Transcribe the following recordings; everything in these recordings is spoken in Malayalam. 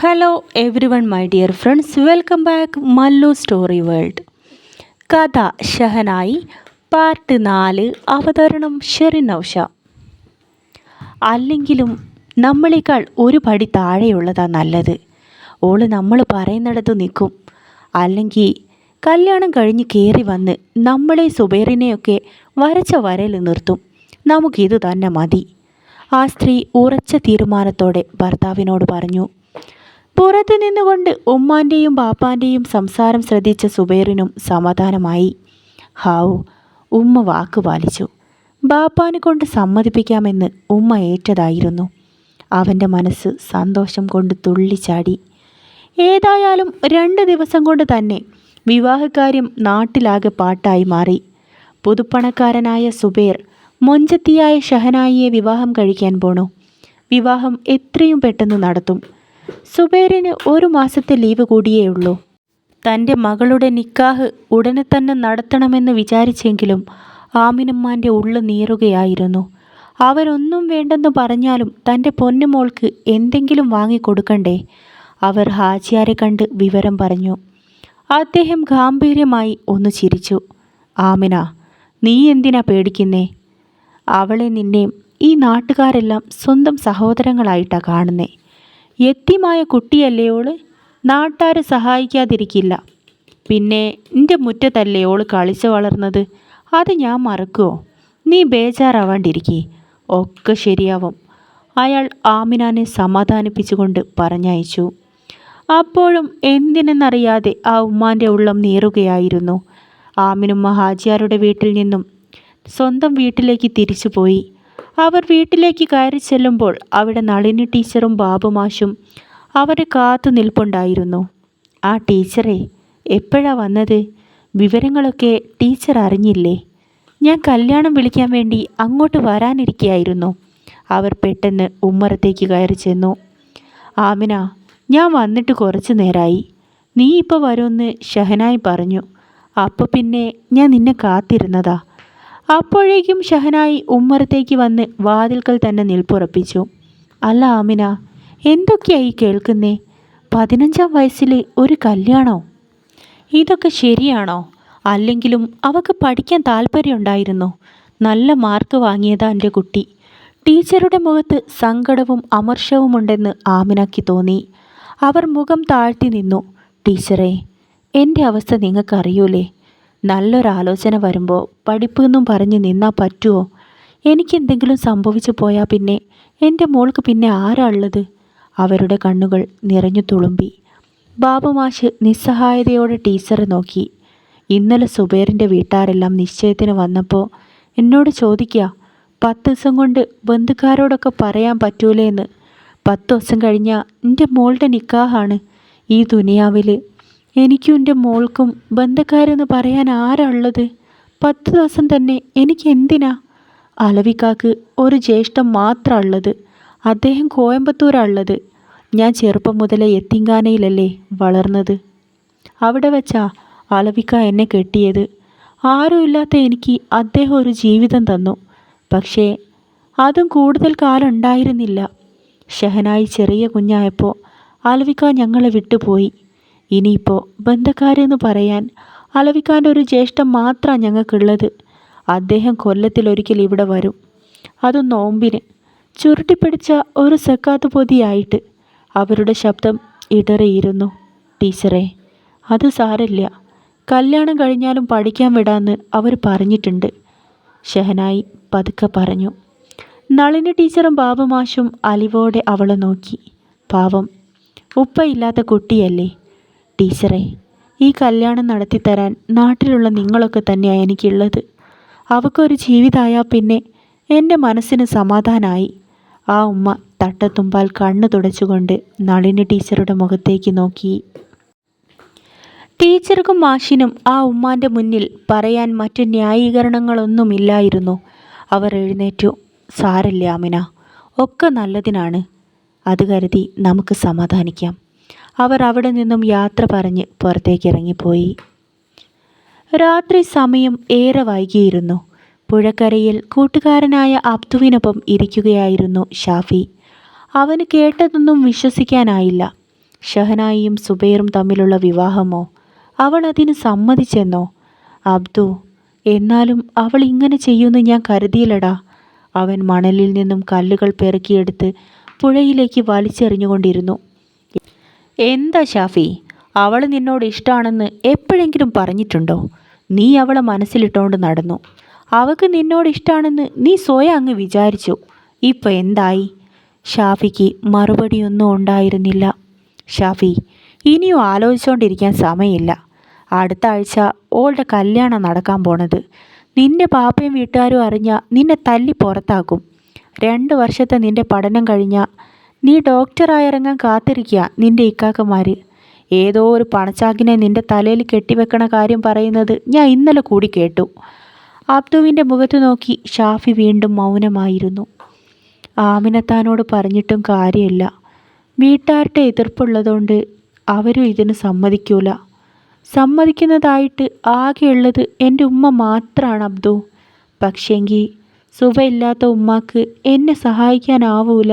Hello everyone my dear friends welcome back Mallu story world കഥ ഷഹനായി പാർട്ട് നാല് അവതരണം ഷെറിൻ നൗഷ. അല്ലെങ്കിലും നമ്മളേക്കാൾ ഒരു പടി താഴെയുള്ളതാ നല്ലത്. ഓൾ നമ്മൾ പറയുന്നിടത്ത് നിൽക്കും അല്ലെങ്കിൽ കല്യാണം കഴിഞ്ഞ് കയറി വന്ന് നമ്മളെ സുബൈറിനെയൊക്കെ വരച്ച വരയിൽ നിർത്തും. നമുക്കിത് തന്നെ മതി. ആ സ്ത്രീ ഉറച്ച തീരുമാനത്തോടെ ഭർത്താവിനോട് പറഞ്ഞു. പുറത്തു നിന്നുകൊണ്ട് ഉമ്മാന്റെയും ബാപ്പാന്റെയും സംസാരം ശ്രദ്ധിച്ച സുബൈറിനും സമാധാനമായി. ഹാവു ഉമ്മ വാക്ക് പാലിച്ചു. ബാപ്പാനെ കൊണ്ട് സമ്മതിപ്പിക്കാമെന്ന് ഉമ്മ ഏറ്റതായിരുന്നു. അവന്റെ മനസ്സ് സന്തോഷം കൊണ്ട് തുള്ളിച്ചാടി. ഏതായാലും രണ്ട് ദിവസം കൊണ്ട് തന്നെ വിവാഹകാര്യം നാട്ടിലാകെ പാട്ടായി മാറി. പുതുപ്പണക്കാരനായ സുബേർ മൊഞ്ചത്തിയായ ഷഹനായിയെ വിവാഹം കഴിക്കാൻ പോണു. വിവാഹം എത്രയും പെട്ടെന്ന് നടത്തും. സുബൈറിന് ഒരു മാസത്തെ ലീവ് കൂടിയേ ഉള്ളൂ. തന്റെ മകളുടെ നിക്കാഹ് ഉടനെ തന്നെ നടത്തണമെന്ന് വിചാരിച്ചെങ്കിലും ആമിനമ്മാന്റെ ഉള്ളു നീറുകയായിരുന്നു. അവരൊന്നും വേണ്ടെന്ന് പറഞ്ഞാലും തന്റെ പൊന്നുമോൾക്ക് എന്തെങ്കിലും വാങ്ങിക്കൊടുക്കണ്ടേ? അവർ ഹാജിയാരെ കണ്ട് വിവരം പറഞ്ഞു. അദ്ദേഹം ഗാംഭീര്യമായി ഒന്ന് ചിരിച്ചു. ആമിന നീ എന്തിനാ പേടിക്കുന്നേ? അവളെ നിന്നെയും ഈ നാട്ടുകാരെല്ലാം സ്വന്തം സഹോദരങ്ങളായിട്ടാണ് കാണുന്നേ. യത്യമായ കുട്ടിയല്ലേ ഓൾ? നാട്ടാർ സഹായിക്കാതിരിക്കില്ല. പിന്നെ എന്റെ മുറ്റത്തല്ലേ ഓൾ കളിച്ച് വളർന്നത്? അത് ഞാൻ മറക്കുമോ നീ ബേജാറാവാണ്ടിരിക്കേ. ഒക്കെ ശരിയാവും. അയാൾ ആമിനാനെ സമാധാനിപ്പിച്ചുകൊണ്ട് പറഞ്ഞയച്ചു. അപ്പോഴും എന്തിനെന്നറിയാതെ ആ ഉമ്മാന്റെ ഉള്ളം നീറുകയായിരുന്നു. ആമിനുമ്മ ഹാജിയാരുടെ വീട്ടിൽ നിന്നും സ്വന്തം വീട്ടിലേക്ക് തിരിച്ചുപോയി. അവർ വീട്ടിലേക്ക് കയറി ചെല്ലുമ്പോൾ അവിടെ നളിനി ടീച്ചറും ബാബുമാഷും അവരെ കാത്തു നിൽപ്പുണ്ടായിരുന്നു. ആ ടീച്ചറെ എപ്പോഴാ വന്നത്? വിവരങ്ങളൊക്കെ ടീച്ചർ അറിഞ്ഞില്ലേ? ഞാൻ കല്യാണം വിളിക്കാൻ വേണ്ടി അങ്ങോട്ട് വരാനിരിക്കുകയായിരുന്നു അവർ പെട്ടെന്ന് ഉമ്മറത്തേക്ക് കയറി ചെന്നു. ആമിന ഞാൻ വന്നിട്ട് കുറച്ച് നേരമായി നീ ഇപ്പോൾ വരുമെന്ന് ഷഹനായി പറഞ്ഞു. അപ്പോൾ പിന്നെ ഞാൻ നിന്നെ കാത്തിരുന്നതാ. അപ്പോഴേക്കും ഷഹനായി ഉമ്മറത്തേക്ക് വന്ന് വാതിൽക്കൽ തന്നെ നിൽപ്പുറപ്പിച്ചു. അല്ല ആമിന എന്തൊക്കെയായി കേൾക്കുന്നേ? പതിനഞ്ചാം വയസ്സിൽ ഒരു കല്യാണോ? ഇതൊക്കെ ശരിയാണോ? അല്ലെങ്കിലും അവക്ക് പഠിക്കാൻ താല്പര്യമുണ്ടായിരുന്നു. നല്ല മാർക്ക് വാങ്ങിയതാ എന്റെ കുട്ടി. ടീച്ചറുടെ മുഖത്ത് സങ്കടവും അമർഷവുമുണ്ടെന്ന് ആമിനയ്ക്ക് തോന്നി. അവർ മുഖം താഴ്ത്തി നിന്നു. ടീച്ചറെ എന്റെ അവസ്ഥ നിങ്ങൾക്കറിയൂലേ? നല്ലൊരാലോചന വരുമ്പോൾ പഠിപ്പ് എന്നും പറഞ്ഞ് നിന്നാൽ പറ്റുമോ എനിക്കെന്തെങ്കിലും സംഭവിച്ചു പോയാൽ പിന്നെ എന്റെ മോൾക്ക് പിന്നെ ആരാ ഉള്ളത്? അവരുടെ കണ്ണുകൾ നിറഞ്ഞു തുളുമ്പി. ബാബുമാഷ് നിസ്സഹായതയോടെ ടീച്ചറെ നോക്കി. ഇന്നലെ സുബേറിന്റെ വീട്ടാരെല്ലാം നിശ്ചയത്തിന് വന്നപ്പോൾ എന്നോട് ചോദിക്കുക പത്ത് ദിവസം കൊണ്ട് ബന്ധുക്കാരോടൊക്കെ പറയാൻ പറ്റൂലേ എന്ന് പത്ത് ദിവസം കഴിഞ്ഞാൽ എന്റെ മോളുടെ നിക്കാഹാണ്. ഈ ദുനിയാവിൽ എനിക്കും എന്റെ മോൾക്കും ബന്ധക്കാരെന്ന് പറയാൻ ആരാ ഉള്ളത്? പത്ത് ദിവസം തന്നെ എനിക്ക് എന്തിനാ? അലവിക്കാക്ക് ഒരു ജ്യേഷ്ഠം മാത്രമാണ് ഉള്ളത്. അദ്ദേഹം കോയമ്പത്തൂരാണ് ഉള്ളത്. ഞാൻ ചെറുപ്പം മുതലേ എത്തിങ്കാനയിലല്ലേ വളർന്നത്. അവിടെ വച്ചാ അലവിക്ക എന്നെ കെട്ടിയത്. ആരുമില്ലാത്ത എനിക്ക് അദ്ദേഹം ഒരു ജീവിതം തന്നു. പക്ഷേ അതും കൂടുതൽ കാലം ഉണ്ടായിരുന്നില്ല. ഷഹനായി ചെറിയ കുഞ്ഞായപ്പോൾ അലവിക്ക ഞങ്ങളെ വിട്ടുപോയി. ഇനിയിപ്പോൾ ബന്ധക്കാരെന്ന് പറയാൻ അലവിക്കാന്റെ ഒരു ജ്യേഷ്ഠം മാത്രമാണ് ഞങ്ങൾക്കുള്ളത്. അദ്ദേഹം കൊല്ലത്തിൽ കൊല്ലത്തിലൊരിക്കൽ ഇവിടെ വരും. അതും നോമ്പിന്. ചുരുട്ടിപ്പിടിച്ച ഒരു സക്കാത്ത് പൊതിയായിട്ട് അവരുടെ ശബ്ദം ഇടറിയിരുന്നു ടീച്ചറെ അത് സാരല്ല. കല്യാണം കഴിഞ്ഞാലും പഠിക്കാൻ വിടാമെന്ന് അവർ പറഞ്ഞിട്ടുണ്ട്. ഷഹനായി പതുക്കെ പറഞ്ഞു. നളിനി ടീച്ചറും ബാബുമാഷും അലിവോടെ അവളെ നോക്കി. പാവം ഉപ്പയില്ലാത്ത കുട്ടിയല്ലേ. ടീച്ചറെ ഈ കല്യാണം നടത്തിത്തരാൻ നാട്ടിലുള്ള നിങ്ങളൊക്കെ തന്നെയാണ് എനിക്കുള്ളത്. അവക്കൊരു ജീവിതമായാൽ പിന്നെ എന്റെ മനസ്സിന് സമാധാനമായി ആ ഉമ്മ തട്ടത്തുമ്പാൽ കണ്ണു തുടച്ചുകൊണ്ട് നളിനി ടീച്ചറുടെ മുഖത്തേക്ക് നോക്കി. ടീച്ചർക്കും മാഷിനും ആ ഉമ്മാന്റെ മുന്നിൽ പറയാൻ മറ്റു ന്യായീകരണങ്ങളൊന്നുമില്ലായിരുന്നു. അവർ എഴുന്നേറ്റു. സാരല്ല അമിന ഒക്കെ നല്ലതിനാണ്. അത് കരുതി നമുക്ക് സമാധാനിക്കാം. അവർ അവിടെ നിന്നും യാത്ര പറഞ്ഞ് പുറത്തേക്ക് ഇറങ്ങിപ്പോയി രാത്രി സമയം ഏറെ വൈകിയിരുന്നു. പുഴക്കരയിൽ കൂട്ടുകാരനായ അബ്ദുവിനൊപ്പം ഇരിക്കുകയായിരുന്നു ഷാഫി. അവന് കേട്ടതൊന്നും വിശ്വസിക്കാനായില്ല. ഷഹനായിയും സുബൈറും തമ്മിലുള്ള വിവാഹമോ? അവൾ അതിന് സമ്മതിച്ചെന്നോ? അബ്ദു എന്നാലും അവൾ ഇങ്ങനെ ചെയ്യുമെന്ന് ഞാൻ കരുതിയില്ലടാ. അവൻ മണലിൽ നിന്നും കല്ലുകൾ പെറുക്കിയെടുത്ത് പുഴയിലേക്ക് വലിച്ചെറിഞ്ഞുകൊണ്ടിരുന്നു. എന്താ ഷാഫി? അവൾ നിന്നോട് ഇഷ്ടമാണെന്ന് എപ്പോഴെങ്കിലും പറഞ്ഞിട്ടുണ്ടോ? നീ അവളെ മനസ്സിലിട്ടുകൊണ്ട് നടന്നു. അവൾക്ക് നിന്നോട് ഇഷ്ടമാണെന്ന് നീ സ്വയം അങ്ങ് വിചാരിച്ചു. ഇപ്പം എന്തായി? ഷാഫിക്ക് മറുപടിയൊന്നും ഉണ്ടായിരുന്നില്ല. ഷാഫി ഇനിയും ആലോചിച്ചുകൊണ്ടിരിക്കാൻ സമയമില്ല. അടുത്ത ആഴ്ച ഓളുടെ കല്യാണം നടക്കാൻ പോണത്. നിന്റെ പാപ്പയും വീട്ടുകാരും അറിഞ്ഞ നിന്നെ തല്ലി പുറത്താക്കും. രണ്ട് വർഷത്തെ നിന്റെ പഠനം കഴിഞ്ഞാൽ നീ ഡോക്ടറായിറങ്ങാൻ കാത്തിരിക്കുക നിന്റെ ഇക്കാക്കന്മാർ ഏതോ ഒരു പണച്ചാക്കിനെ നിന്റെ തലയിൽ കെട്ടിവെക്കണ കാര്യം പറയുന്നത് ഞാൻ ഇന്നലെ കൂടി കേട്ടു. അബ്ദുവിന്റെ മുഖത്ത് നോക്കി ഷാഫി വീണ്ടും മൗനമായിരുന്നു. ആമിനത്താനോട് പറഞ്ഞിട്ടും കാര്യമില്ല. വീട്ടുകാരുടെ എതിർപ്പുള്ളതുകൊണ്ട് അവരും ഇതിന് സമ്മതിക്കൂല. സമ്മതിക്കുന്നതായിട്ട് ആകെയുള്ളത് എന്റെ ഉമ്മ മാത്രമാണ് അബ്ദു. പക്ഷേങ്കിൽ സുഖമില്ലാത്ത ഉമ്മാക്ക് എന്നെ സഹായിക്കാനാവൂല.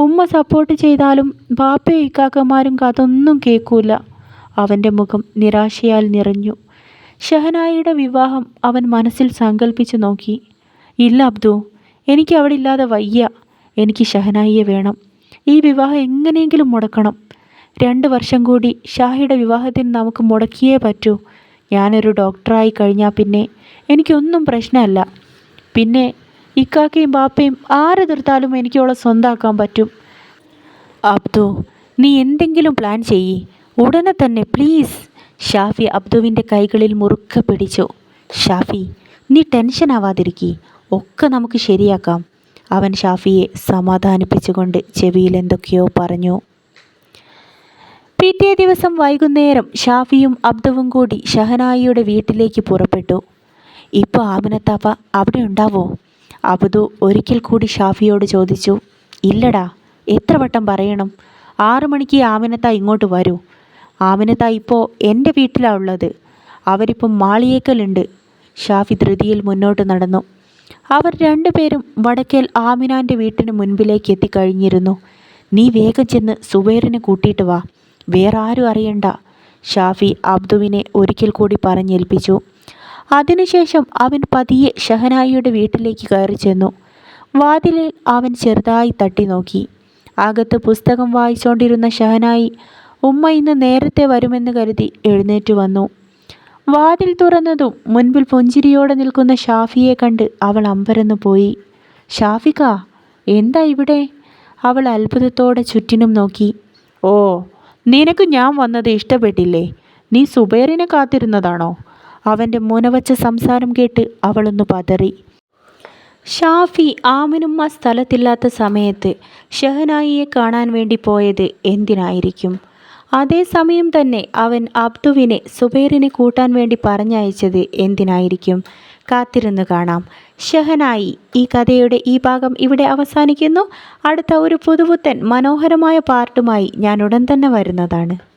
ഉമ്മ സപ്പോർട്ട് ചെയ്താലും ബാപ്പയും ഇക്കാക്കന്മാരും കഥൊന്നും കേൾക്കൂല. അവന്റെ മുഖം നിരാശയാൽ നിറഞ്ഞു. ഷഹനായിയുടെ വിവാഹം അവൻ മനസ്സിൽ സങ്കല്പിച്ചു നോക്കി. ഇല്ല അബ്ദു എനിക്ക് അവിടെ ഇല്ലാതെ വയ്യ. എനിക്ക് ഷഹനായിയെ വേണം. ഈ വിവാഹം എങ്ങനെയെങ്കിലും മുടക്കണം. രണ്ട് വർഷം കൂടി ഷാഹിയുടെ വിവാഹത്തിന് നമുക്ക് മുടക്കിയേ പറ്റൂ. ഞാനൊരു ഡോക്ടറായി കഴിഞ്ഞാൽ പിന്നെ എനിക്കൊന്നും പ്രശ്നമല്ല. പിന്നെ ഇക്കാക്കയും ബാപ്പയും ആരെതിർത്താലും എനിക്ക് അവളെ സ്വന്തമാക്കാൻ പറ്റും. അബ്ദു നീ എന്തെങ്കിലും പ്ലാൻ ചെയ്യ്. ഉടനെ തന്നെ പ്ലീസ് ഷാഫി അബ്ദുവിന്റെ കൈകളിൽ മുറുക്കെ പിടിച്ചു. ഷാഫി നീ ടെൻഷൻ ആവാതിരിക്കി. ഒക്കെ നമുക്ക് ശരിയാക്കാം. അവൻ ഷാഫിയെ സമാധാനിപ്പിച്ചുകൊണ്ട് ചെവിയിൽ എന്തൊക്കെയോ പറഞ്ഞു. പിറ്റേ ദിവസം വൈകുന്നേരം ഷാഫിയും അബ്ദുവും കൂടി ഷഹനായിയുടെ വീട്ടിലേക്ക് പുറപ്പെട്ടു. ഇപ്പോൾ ആമിനത്താപ്പ അവിടെ ഉണ്ടാവോ? അബ്ദു ഒരിക്കൽ കൂടി ഷാഫിയോട് ചോദിച്ചു ഇല്ലടാ എത്ര വട്ടം പറയണം? ആറു മണിക്ക് ആമിനത്ത ഇങ്ങോട്ട് വരൂ. ആമിനത്ത ഇപ്പോൾ എന്റെ വീട്ടിലാണ് ഉള്ളത്. അവരിപ്പം മാളിയേക്കലുണ്ട്. ഷാഫി ധൃതിയിൽ മുന്നോട്ട് നടന്നു. അവർ രണ്ടുപേരും വടക്കേൽ ആമിനാന്റെ വീട്ടിന് മുൻപിലേക്ക് എത്തിക്കഴിഞ്ഞിരുന്നു. നീ വേഗം ചെന്ന് സുബൈറിനെ കൂട്ടിയിട്ട് വാ. വേറാരും അറിയണ്ട. ഷാഫി അബ്ദുവിനെ ഒരിക്കൽ കൂടി പറഞ്ഞേൽപ്പിച്ചു. അതിനുശേഷം അവൻ പതിയെ ഷഹനായിയുടെ വീട്ടിലേക്ക് കയറി ചെന്നു. വാതിലിൽ അവൻ ചെറുതായി തട്ടി നോക്കി. അകത്ത് പുസ്തകം വായിച്ചുകൊണ്ടിരുന്ന ഷഹനായി ഉമ്മ ഇന്ന് നേരത്തെ വരുമെന്ന് കരുതി എഴുന്നേറ്റ് വന്നു. വാതിൽ തുറന്നതും മുൻപിൽ പുഞ്ചിരിയോടെ നിൽക്കുന്ന ഷാഫിയെ കണ്ട് അവൾ അമ്പരന്നു പോയി. ഷാഫിക എന്താ ഇവിടെ? അവൾ അത്ഭുതത്തോടെ ചുറ്റിനും നോക്കി. ഓ നിനക്ക് ഞാൻ വന്നത് ഇഷ്ടപ്പെട്ടില്ലേ? നീ സുബൈറിനെ കാത്തിരുന്നതാണോ? അവന്റെ മുനവച്ച സംസാരം കേട്ട് അവളൊന്ന് പതറി. ഷാഫി ആമിനും ആ സ്ഥലത്തില്ലാത്ത സമയത്ത് ഷഹനായിയെ കാണാൻ വേണ്ടി പോയത് എന്തിനായിരിക്കും? അതേസമയം തന്നെ അവൻ അബ്ദുവിനെ സുബൈറിനെ കൂട്ടാൻ വേണ്ടി പറഞ്ഞയച്ചത് എന്തിനായിരിക്കും? കാത്തിരുന്ന് കാണാം. ഷഹനായി ഈ കഥയുടെ ഈ ഭാഗം ഇവിടെ അവസാനിക്കുന്നു. അടുത്ത ഒരു പുതുപുത്തൻ മനോഹരമായ പാർട്ടുമായി ഞാൻ ഉടൻ തന്നെ വരുന്നതാണ്.